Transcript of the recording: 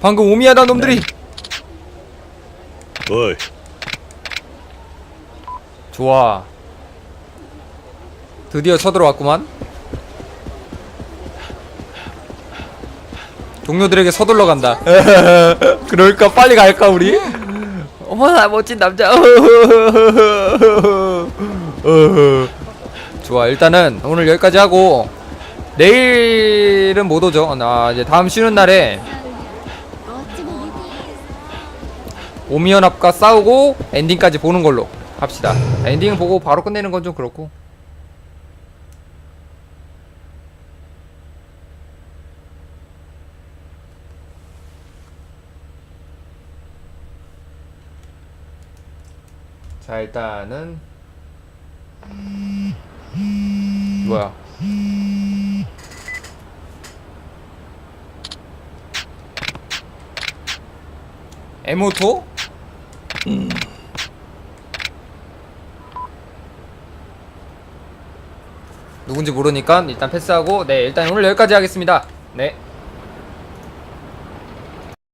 방금 오미하다 놈들이. 어이, 좋아. 드디어 쳐들어왔구만. 동료들에게 서둘러 간다. 그럴까? 빨리 갈까 우리? 어머나 멋진 남자. 좋아 일단은 오늘 여기까지 하고 내일은 못 오죠. 나 이제 다음 쉬는 날에 오미연합과 싸우고 엔딩까지 보는 걸로 합시다. 엔딩 보고 바로 끝내는 건 좀 그렇고. 자 일단은 뭐야? 에모토? 누군지 모르니까 일단 패스하고 네 일단 오늘 여기까지 하겠습니다. 네